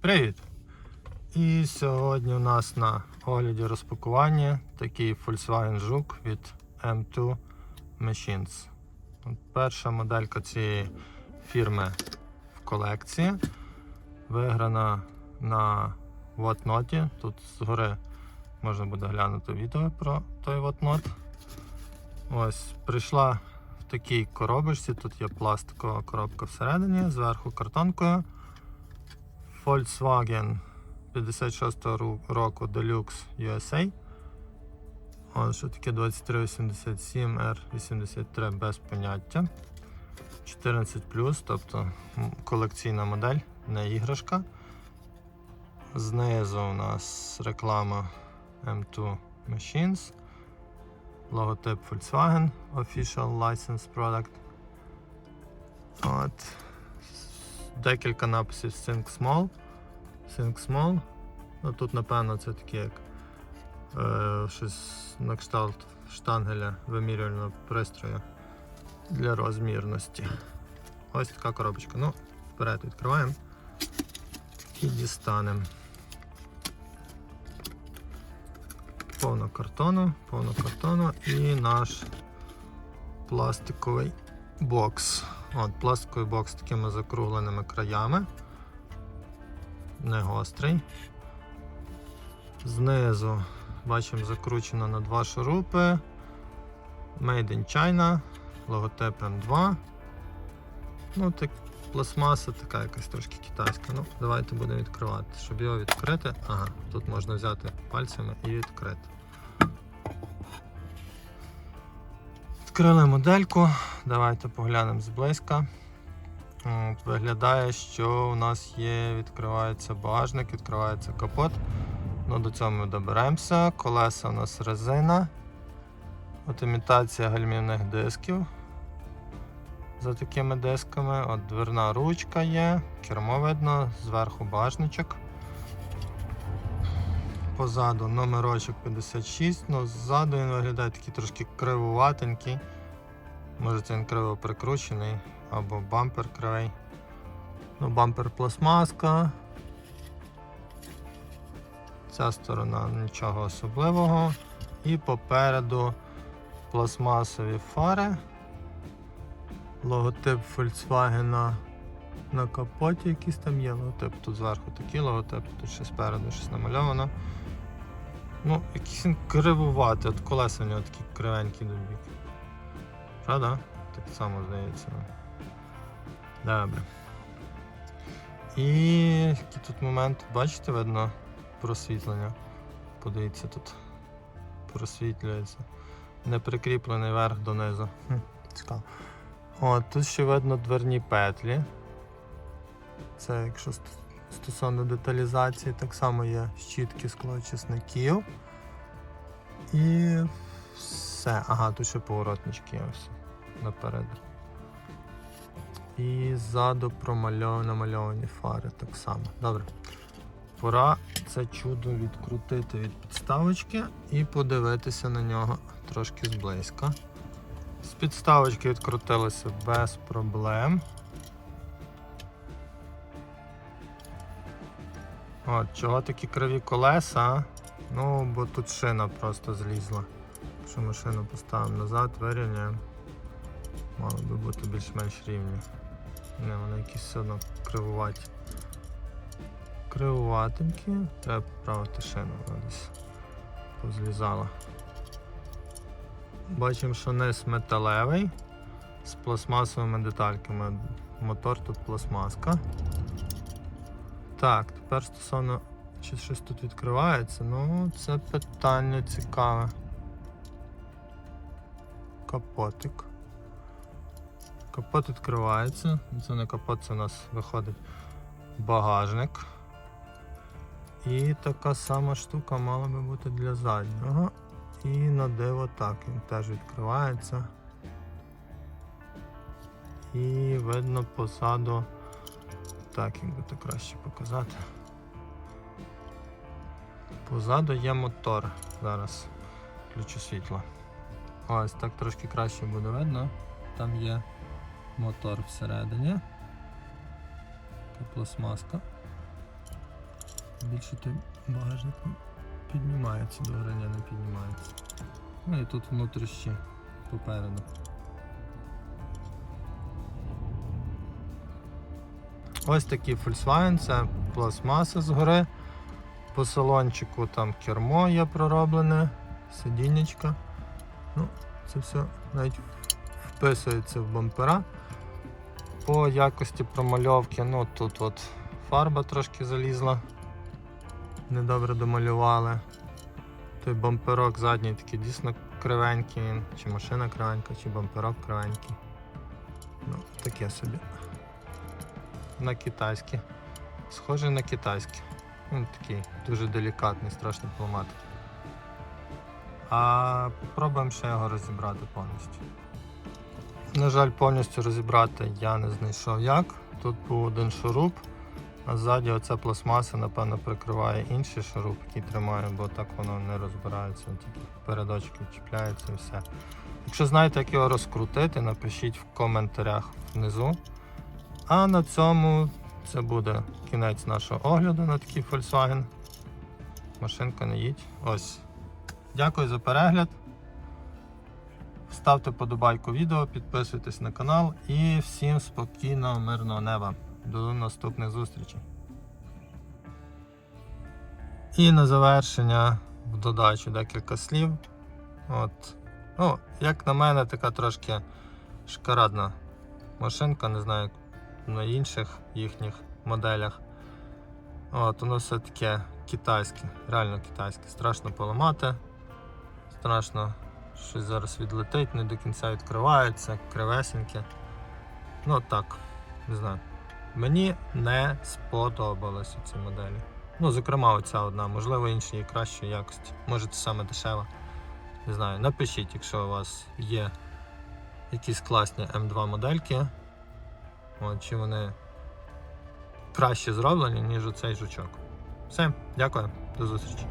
Привіт! І сьогодні у нас на огляді розпакування такий Volkswagen Жук від M2 Machines. Перша моделька цієї фірми в колекції. Виграна на Whatnot. Тут згори можна буде глянути відео про той Whatnot. Ось прийшла в такій коробочці. Тут є пластикова коробка всередині, зверху картонкою. Volkswagen 56-го року Deluxe USA. Ось що таке 2387 R83 без поняття. 14 тобто колекційна модель, не іграшка. Знизу у нас реклама M2 Machines. Логотип Volkswagen Official License Product. От. Декілька написів Think Small. Think Small. Ну, тут, напевно, це таке як е, щось на кшталт штангеля вимірювального пристрою для розмірності. Ось така коробочка. Ну, вперед відкриваємо і дістанемо. Повно картону, повно картону і наш пластиковий бокс. От, пластиковий бокс з такими закругленими краями. Не гострий. Знизу бачимо закручено на два шурупи. Made in China, логотип M2. Ну, так, пластмаса така якась трошки китайська. Ну, давайте будемо відкривати. Щоб його відкрити. Ага, тут можна взяти пальцями і відкрити. Відкрили модельку. Давайте поглянемо зблизька. От, Виглядає, що у нас є, відкривається багажник, відкривається капот. Ну, до цього ми доберемося. Колеса у нас резина. От імітація гальмівних дисків. За такими дисками. От дверна ручка є, кермо видно, зверху багажничок. Позаду номерочок 56, ну ззаду він виглядає такий трошки кривуватенький. Може це він криво прикручений або бампер кривий. Ну, бампер пластмаска. Ця сторона нічого особливого. І попереду пластмасові фари. Логотип Volkswagen на капоті якийсь там є логотип. Тут зверху такий логотип, тут ще спереду щось намальовано. Ну, якийсь він кривуватий, от колеса в нього такі кривенькі до бік. Правда? Так само здається. Добре. І який тут момент, бачите, видно просвітлення. Подивіться, тут просвітлюється. Не прикріплений верх донизу. Цікаво. О, тут ще видно дверні петлі. Це якщо стосовно деталізації, так само є щітки склочисників. І все. Ага, тут ще поворотнички ось наперед. І ззаду промальов... намальовані фари так само. Добре. Пора це чудо відкрутити від підставочки і подивитися на нього трошки зблизька. З підставочки відкрутилося без проблем. От, чого такі криві колеса? Ну, бо тут шина просто злізла. Якщо машину поставимо назад, вирівняємо. Мало би бути більш-менш рівні. Не, вони якісь все одно кривуваті. Кривуватенькі. Треба поправити шину, вона десь позлізала. Бачимо, що низ металевий з пластмасовими детальками. Мотор тут пластмаска. Так, тепер стосовно чи щось тут відкривається, ну це питання цікаве. Капотик. Капот відкривається. Це не капот, це у нас виходить багажник. І така сама штука мала би бути для заднього. І на диво так, він теж відкривається. І видно позаду. Так, як то краще показати. Позаду є мотор. Зараз включу світло. Ось так трошки краще буде видно. Там є мотор всередині. Така пластмаска. більше той багажник піднімається до гори, ні, не піднімається. Ну і тут внутрішні попереду. Ось такий Volkswagen, це пластмаса згори. По салончику там кермо є пророблене, сидіннячка. Ну, це все навіть вписується в бампера. По якості промальовки, ну тут от фарба трошки залізла. Недобре домалювали. Той бамперок задній такий дійсно кривенький, чи машина кривенька, чи бамперок кривенький. Ну, таке собі. На китайський. Схожий на китайський. Він такий дуже делікатний, страшно поламати. А попробуємо ще його розібрати повністю. На жаль, повністю розібрати я не знайшов як. Тут був один шуруп, а ззаді оця пластмаса, напевно, прикриває інший шуруп, який тримає, бо так воно не розбирається, тільки передочки чіпляється і все. Якщо знаєте, як його розкрутити, напишіть в коментарях внизу. А на цьому це буде кінець нашого огляду на такий Volkswagen. Машинка не їдь. Ось. Дякую за перегляд. Ставте подобайку відео, підписуйтесь на канал і всім спокійного, мирного неба. До наступних зустрічей. І на завершення в додачу декілька слів. От. Ну, як на мене, така трошки шкарадна машинка, не знаю, на інших їхніх моделях. От, воно все таке китайське, реально китайське. Страшно поламати. Страшно щось зараз відлетить, не до кінця відкривається, кривесеньке. Ну так, не знаю. Мені не сподобалось ці моделі. Ну, зокрема, оця одна, можливо, інші є кращої якості. Може, це саме дешева. Не знаю. Напишіть, якщо у вас є якісь класні М2 модельки. От, чи вони краще зроблені, ніж оцей жучок. Все, дякую, до зустрічі.